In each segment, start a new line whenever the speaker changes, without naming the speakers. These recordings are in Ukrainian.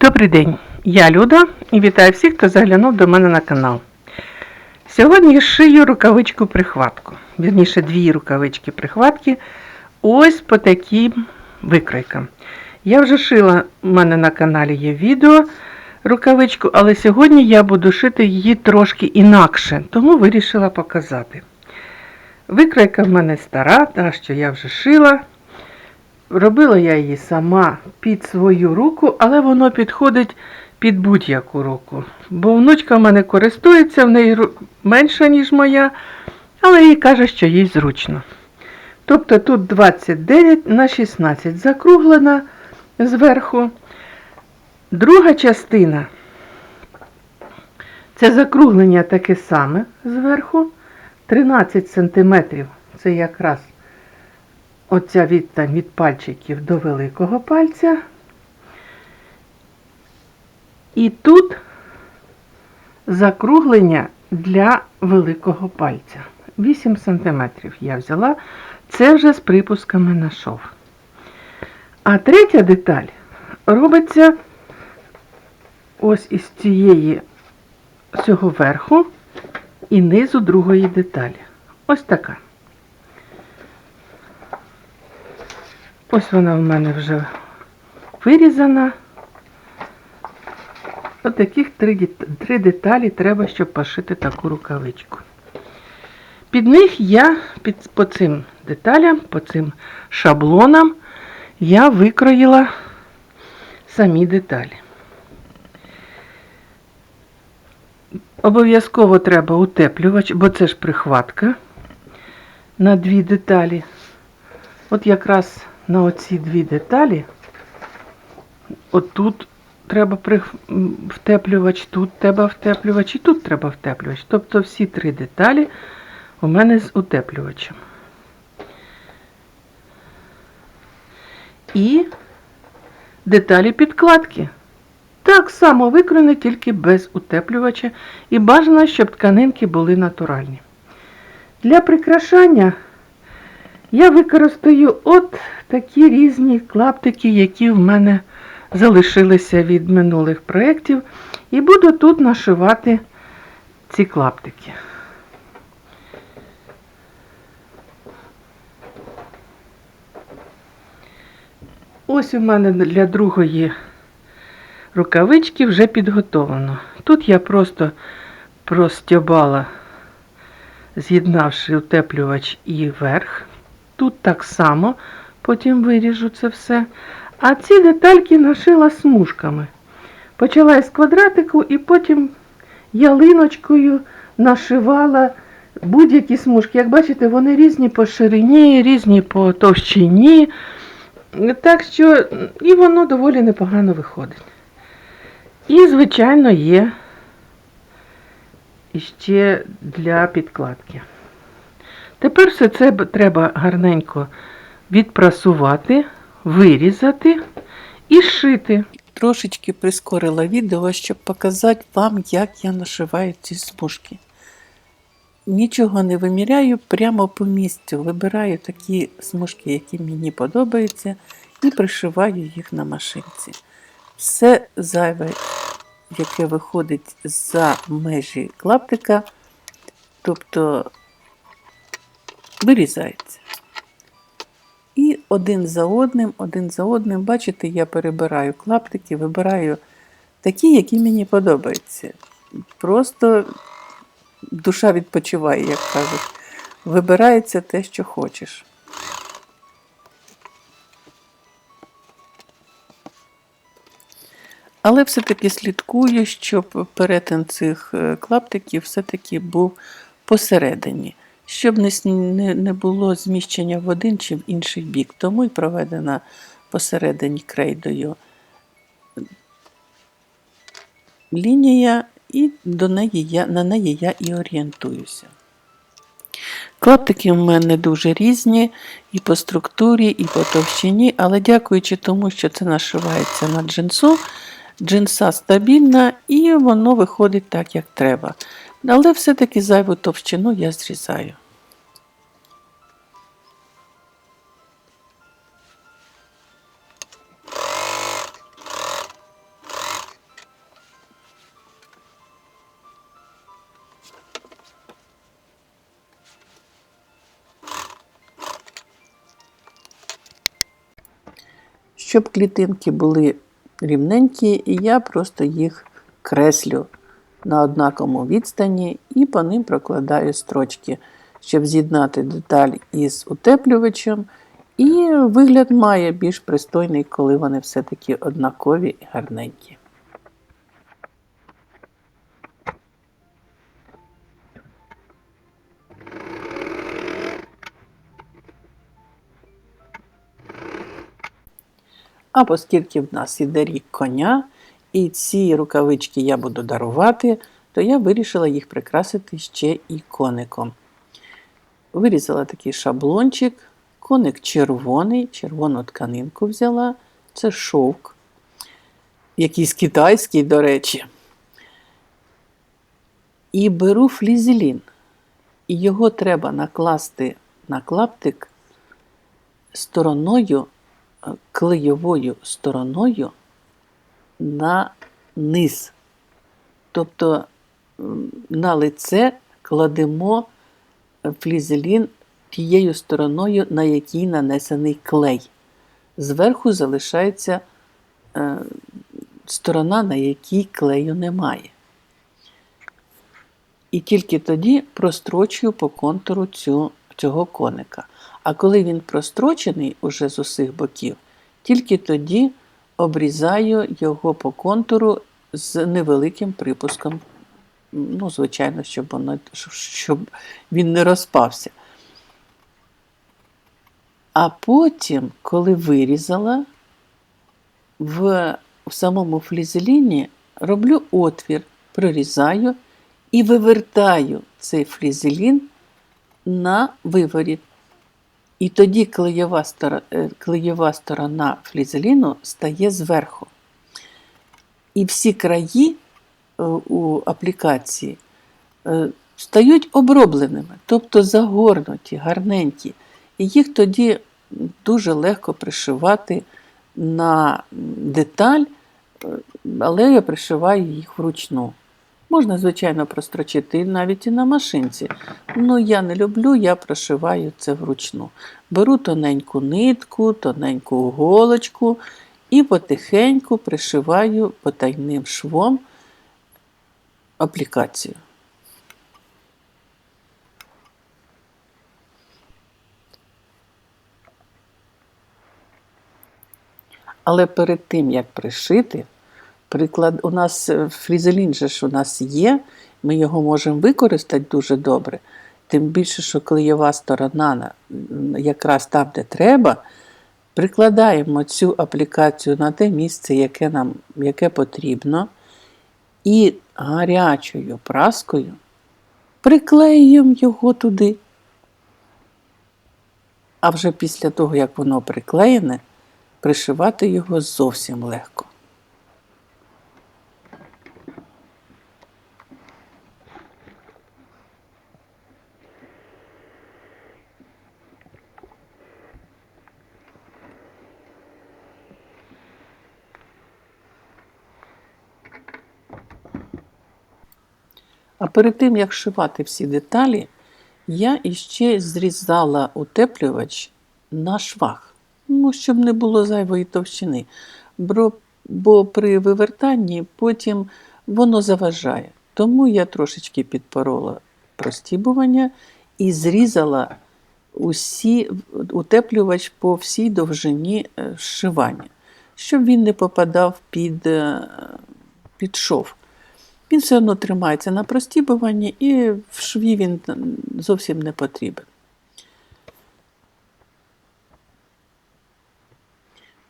Добрий день, я Люда і вітаю всіх, хто заглянув до мене на канал. Сьогодні шию рукавичку прихватку. Вірніше, дві рукавички прихватки. Ось по таким викройкам. Я вже шила, у мене на каналі є відео рукавичку, але сьогодні я буду шити її трошки інакше, тому вирішила показати. Викройка в мене стара, та що я вже шила. Робила я її сама під свою руку, але воно підходить під будь-яку руку. Бо внучка в мене користується, в неї менша, ніж моя, але їй каже, що їй зручно. Тобто тут 29 на 16 закруглена зверху. Друга частина це закруглення таке саме зверху. 13 см. Це якраз оця відстань від пальчиків до великого пальця. І тут закруглення для великого пальця. 8 см я взяла. Це вже з припусками на шов. А третя деталь робиться ось із цієї цього верху і низу другої деталі. Ось така. Ось вона в мене вже вирізана. Ось таких три, три деталі треба, щоб пошити таку рукавичку. Під них я, під, по цим деталям, по цим шаблонам, я викроїла самі деталі. Обов'язково треба утеплювач, бо це ж прихватка на дві деталі. От якраз на оці дві деталі, отут треба втеплювач, тут треба втеплювач і тут треба втеплювач. Тобто всі три деталі у мене з утеплювачем. І деталі підкладки. Так само викроєні, тільки без утеплювача. І бажано, щоб тканинки були натуральні. Для прикрашання я використаю от такі різні клаптики, які в мене залишилися від минулих проєктів. І буду тут нашивати ці клаптики. Ось у мене для другої рукавички вже підготовлено. Тут я просто простьобала, з'єднавши утеплювач і верх. Тут так само, потім виріжу це все. А ці детальки нашила смужками. Почала із квадратику і потім ялиночкою нашивала будь-які смужки. Як бачите, вони різні по ширині, різні по товщині. Так що і воно доволі непогано виходить. І, звичайно, є ще для підкладки. Тепер все це треба гарненько відпрасувати, вирізати і шити.
Трошечки прискорила відео, щоб показати вам, як я нашиваю ці смужки. Нічого не виміряю, прямо по місцю вибираю такі смужки, які мені подобаються, і пришиваю їх на машинці. Все зайве, яке виходить за межі клаптика, тобто вирізається. І один за одним, один за одним, бачите, я перебираю клаптики, вибираю такі, які мені подобаються. Просто душа відпочиває, як кажуть. Вибирається те, що хочеш. Але все-таки слідкую, щоб перетин цих е, клаптиків все-таки був посередині, щоб не, було зміщення в один чи в інший бік. Тому і проведена посередині крейдою лінія, і до неї я, на неї я і орієнтуюся. Клаптики в мене дуже різні і по структурі, і по товщині, але дякуючи тому, що це нашивається на джинсу, джинса стабільна і воно виходить так, як треба. Але все-таки зайву товщину я зрізаю. Щоб клітинки були рівненькі, я просто їх креслю на однаковому відстані і по ним прокладаю строчки, щоб з'єднати деталь із утеплювачем. І вигляд має більш пристойний, коли вони все-таки однакові і гарненькі. А оскільки в нас іде рік коня, і ці рукавички я буду дарувати, то я вирішила їх прикрасити ще і коником. Вирізала такий шаблончик, коник червоний, червону тканинку взяла, це шовк, якийсь китайський, до речі. І беру флізелін. І його треба накласти на клаптик стороною, е, клейовою стороною на низ. Тобто на лице кладемо флізелін тією стороною, на якій нанесений клей. Зверху залишається е, сторона, на якій клею немає. І тільки тоді прострочую по контуру цю, цього коника. А коли він прострочений уже з усіх боків, тільки тоді обрізаю його по контуру з невеликим припуском. Ну, звичайно, щоб, воно, щоб він не розпався. А потім, коли вирізала, в, в самому флізеліні роблю отвір, прорізаю і вивертаю цей флізелін на виворіт. І тоді клеєва, стора- е, клеєва сторона флізеліну стає зверху. І всі краї е, у аплікації е, стають обробленими, тобто загорнуті, гарненькі. І їх тоді дуже легко пришивати на деталь, але я пришиваю їх вручну. Можна, звичайно, прострочити навіть і на машинці. Ну, я не люблю, я прошиваю це вручну. Беру тоненьку нитку, тоненьку голочку і потихеньку пришиваю потайним швом аплікацію. Але перед тим, як пришити, приклад, у нас е, фрізелін же ж у нас є, ми його можемо використати дуже добре. Тим більше, що клеєва сторона якраз там, де треба, прикладаємо цю аплікацію на те місце, яке нам яке потрібно, і гарячою праскою приклеюємо його туди. А вже після того, як воно приклеєне, пришивати його зовсім легко. Перед тим, як шивати всі деталі, я іще зрізала утеплювач на швах, ну, щоб не було зайвої товщини. Бо, при вивертанні потім воно заважає. Тому я трошечки підпорола простібування і зрізала усі, утеплювач по всій довжині е, зшивання, щоб він не попадав під, е, під шов. Він все одно тримається на простібуванні і в шві він зовсім не потрібен.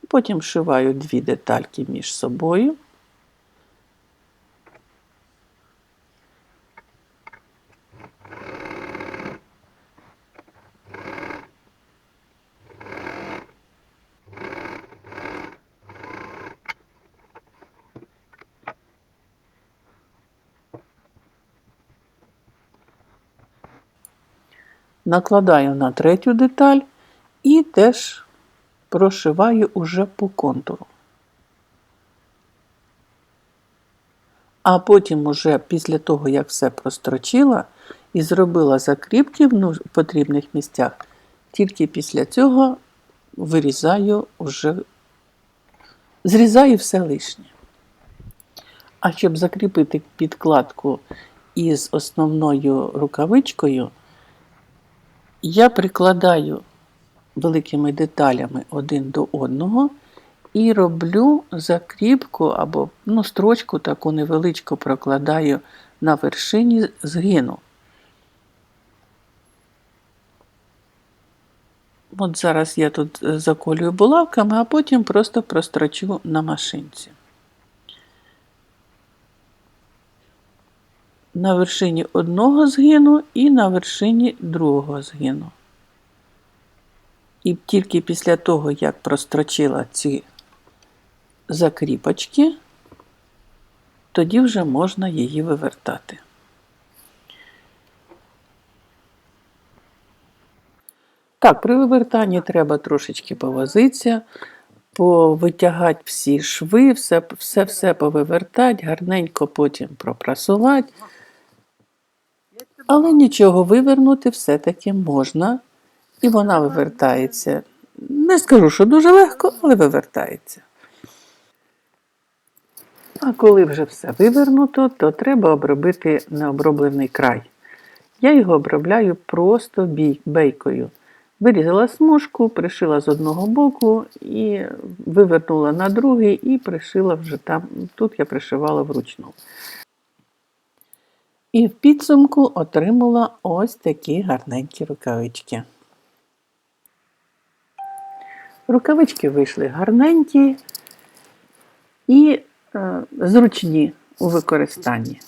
Потім шиваю дві детальки між собою. Накладаю на третю деталь і теж прошиваю уже по контуру. А потім, уже після того, як все прострочила і зробила закріпки в потрібних місцях, тільки після цього вирізаю уже зрізаю все лишнє. А щоб закріпити підкладку із основною рукавичкою, я прикладаю великими деталями один до одного і роблю закріпку або ну, строчку таку невеличку прокладаю на вершині згину. От зараз я тут е, заколюю булавками, а потім просто прострочу на машинці. На вершині одного згину і на вершині другого згину. І тільки після того, як прострочила ці закріпочки, тоді вже можна її вивертати. Так, при вивертанні треба трошечки повозитися, повитягати всі шви, все, все, повивертати, гарненько потім пропрасувати. Але нічого вивернути все-таки можна, і вона вивертається. Не скажу, що дуже легко, але вивертається. А коли вже все вивернуто, то треба обробити необроблений край. Я його обробляю просто бейкою. Вирізала смужку, пришила з одного боку і вивернула на другий і пришила вже там. Тут я пришивала вручну. І в підсумку отримала ось такі гарненькі рукавички. Рукавички вийшли гарненькі і е, зручні у використанні.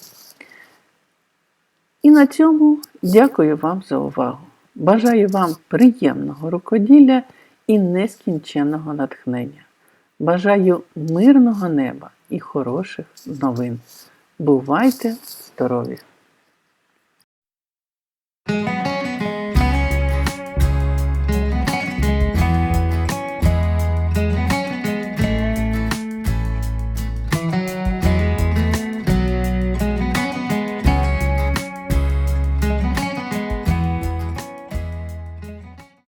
І на цьому дякую вам за увагу. Бажаю вам приємного рукоділля і нескінченного натхнення. Бажаю мирного неба і хороших новин. Бувайте здорові!